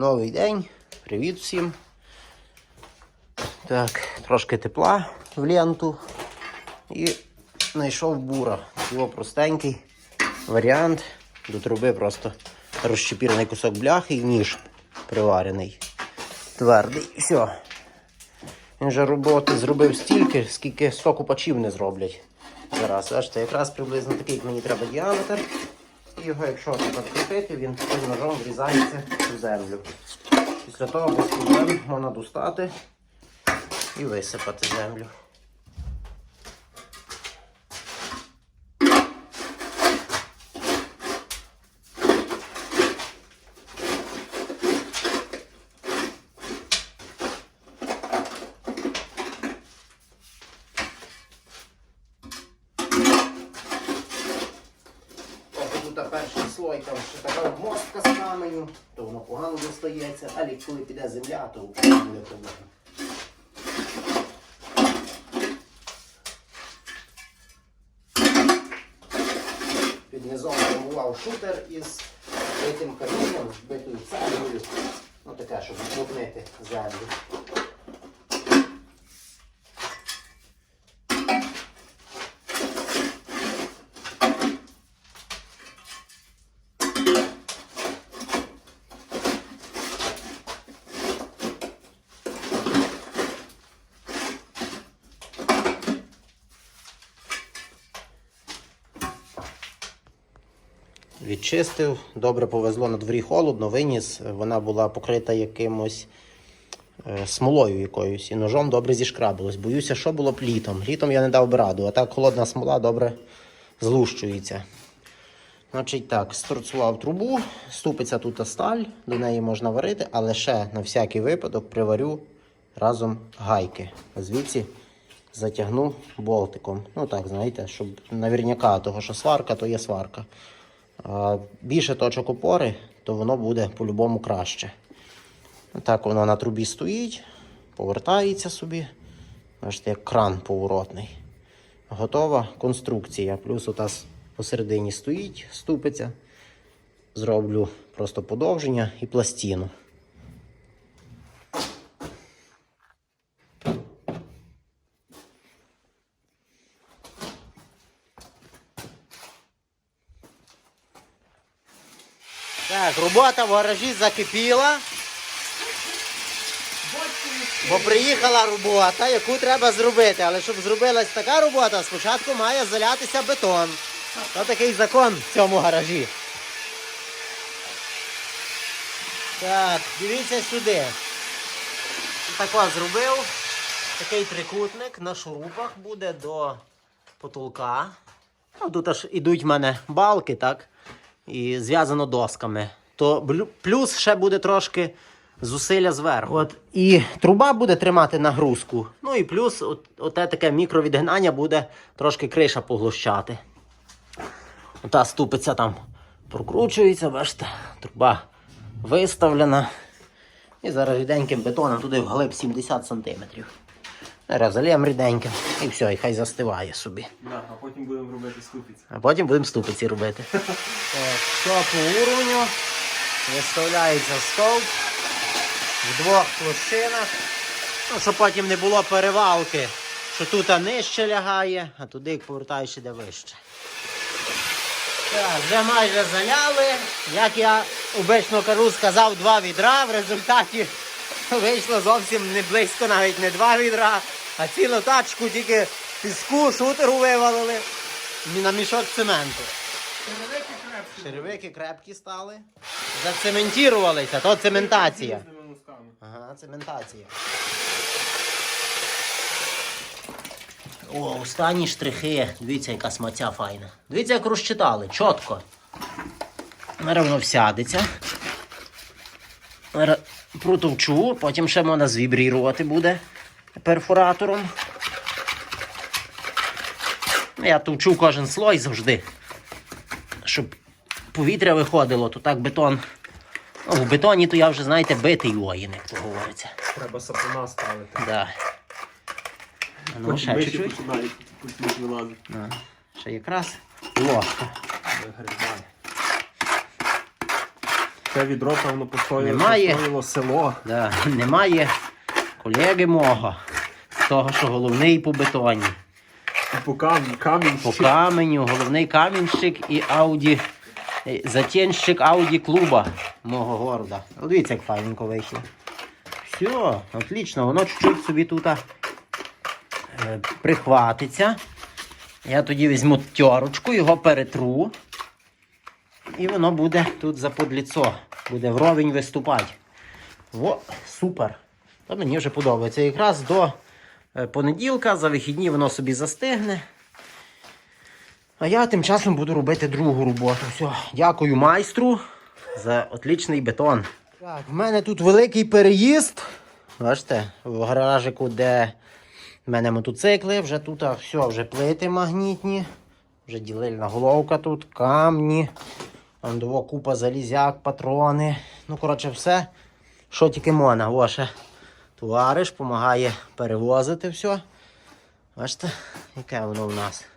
Новий день. Привіт всім. Так, трошки тепла в ленту. І знайшов бура. Його простенький варіант. До труби просто розщепірний кусок бляхи і ніж приварений. Твердий. Все. Він вже роботи зробив стільки, скільки 100 купачів не зроблять. Зараз, бачите, якраз приблизно такий, як мені треба діаметр. Його, якщо так крутити, він цим ножом врізається в землю. Після того без проблем можна достати і висипати землю. Поки тут слой, там ще така обмостка з каменю, то воно погано достається, але коли піде земля, то буде проблема. Під низом формував шутер із битим камінням, битою цеглою. Ну таке, щоб змутнити землю. Відчистив, добре повезло на дворі холодно, виніс. Вона була покрита якимось е, смолою якоюсь і ножом добре зішкрабилось. Боюся, що було б літом. Літом я не дав би раду, а так холодна смола добре злущується. Значить так, сторцував трубу, ступиться тут сталь, до неї можна варити, але ще на всякий випадок приварю разом гайки. Звідси затягну болтиком. Ну так, знаєте, щоб наверняка, того що сварка, то є сварка. Більше точок опори, то воно буде по-любому краще. Так воно на трубі стоїть, повертається собі. Бачите, як кран поворотний. Готова конструкція. Плюс ота посередині стоїть, ступиться. Зроблю просто подовження і пластину. Так, робота в гаражі закипіла. Бо приїхала робота, яку треба зробити. Але щоб зробилась така робота, спочатку має залятися бетон. Це такий закон в цьому гаражі. Так, дивіться сюди. Тако зробив. Такий трикутник на шурупах буде до потолка. Ну, тут аж ідуть в мене балки, так? І зв'язано досками. То плюс ще буде трошки зусилля зверху. От, і труба буде тримати нагрузку. Ну і плюс от, оте таке мікровідгинання буде трошки криша поглощати. Ота ступиця там прокручується, бачите, труба виставлена. І зараз ріденьким бетоном туди вглиб 70 см. Зараз заліємо ріденьким і все, і хай застиває собі. Да, а потім будемо робити ступиці. А потім будемо ступиці робити. Так, все по уровню. Виставляється стовп в двох площинах. Ну, щоб потім не було перевалки, що тут нижче лягає, а туди, як повертаєш, іде вище. Так, вже майже заляли. Як я обично кажу, сказав два відра. В результаті вийшло зовсім не близько, навіть не два відра, а цілу тачку тільки піску, шутеру вивалили на мішок цементу. Черевики крепкі стали. Зацементірувалися, то цементація. Ага, цементація. О, останні штрихи. Дивіться, яка смаця файна. Дивіться, як розчитали, чітко. Зараз воно всядеться. Протовчу, потім ще можна звібрірувати буде перфоратором. Я товчу кожен слой завжди, щоб повітря виходило, то так бетон. Ну, в бетоні то я вже, знаєте, битий воїн, як то говориться. Треба сапуна ставити. Да. Ну, ще Вище чуть-чуть. вилазити. Ну, ще якраз ложка. Вигризає. Це відро, певно, постояло, Немає. постояло село. Да, немає колеги мого, того, що головний по бетоні. І по камінь, камінь. По ще. каменю, головний камінщик і ауді, затінщик ауді клуба мого города. Ну, Дивіться, як файненько вийшло. Все, отлично, воно чуть-чуть собі тут е, прихватиться. Я тоді візьму тьорочку, його перетру. І воно буде тут за подліцо. Буде вровень виступати. О, супер. То мені вже подобається. Якраз до е, понеділка, за вихідні воно собі застигне. А я тим часом буду робити другу роботу. Все, дякую майстру за отличний бетон. Так, в мене тут великий переїзд. Бачите, в гаражику, де в мене мотоцикли, вже тут все, вже плити магнітні, вже ділильна головка тут, камні, андово купа залізяк, патрони. Ну, коротше, все, що тільки можна. О, товариш допомагає перевозити все. Бачите, яке воно в нас.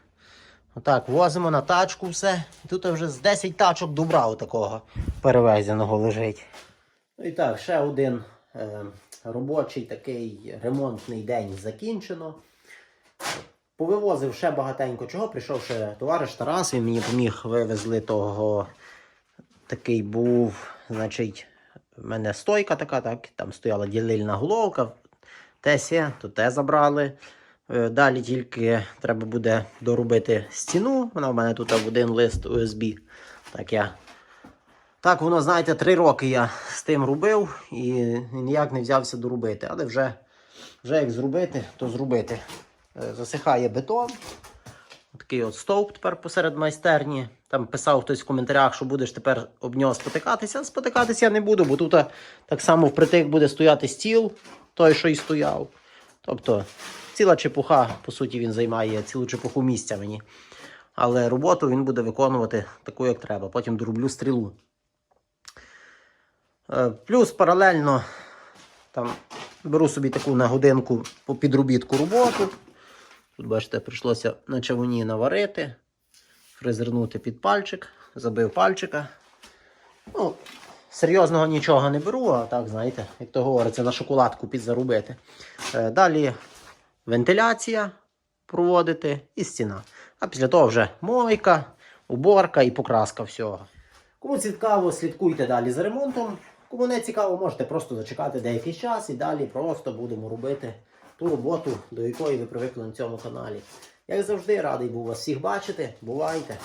Отак, возимо на тачку все. Тут вже з 10 тачок добра такого перевезеного лежить. І так, ще один е, робочий такий ремонтний день закінчено. Повивозив ще багатенько чого. Прийшов ще товариш Тарас, він мені поміг вивезли того. Такий був, значить, в мене стойка така, так, там стояла ділильна головка, те сє, то те забрали. Е, Далі тільки треба буде доробити стіну. Вона в мене тут в один лист USB. Так я. Так, воно, знаєте, три роки я з тим робив і ніяк не взявся доробити. Але вже, вже як зробити, то зробити. Е, Засихає бетон. Такий от стовп тепер посеред майстерні. Там писав хтось в коментарях, що будеш тепер об нього спотикатися. Спотикатися я не буду, бо тут так само впритик буде стояти стіл, той, що і стояв. Тобто ціла чепуха, по суті, він займає цілу чепуху місця мені. Але роботу він буде виконувати таку, як треба. Потім дороблю стрілу. Е, Плюс паралельно там, беру собі таку на годинку по підробітку роботу. Тут, бачите, прийшлося на чавуні наварити, фрезернути під пальчик, забив пальчика. Ну, серйозного нічого не беру, а так, знаєте, як то говориться, на шоколадку підзаробити. Е, Далі вентиляція проводити і стіна. А після того вже мойка, уборка і покраска всього. Кому цікаво, слідкуйте далі за ремонтом. Кому не цікаво, можете просто зачекати деякий час і далі просто будемо робити ту роботу, до якої ви привикли на цьому каналі. Як завжди, радий був вас всіх бачити. Бувайте!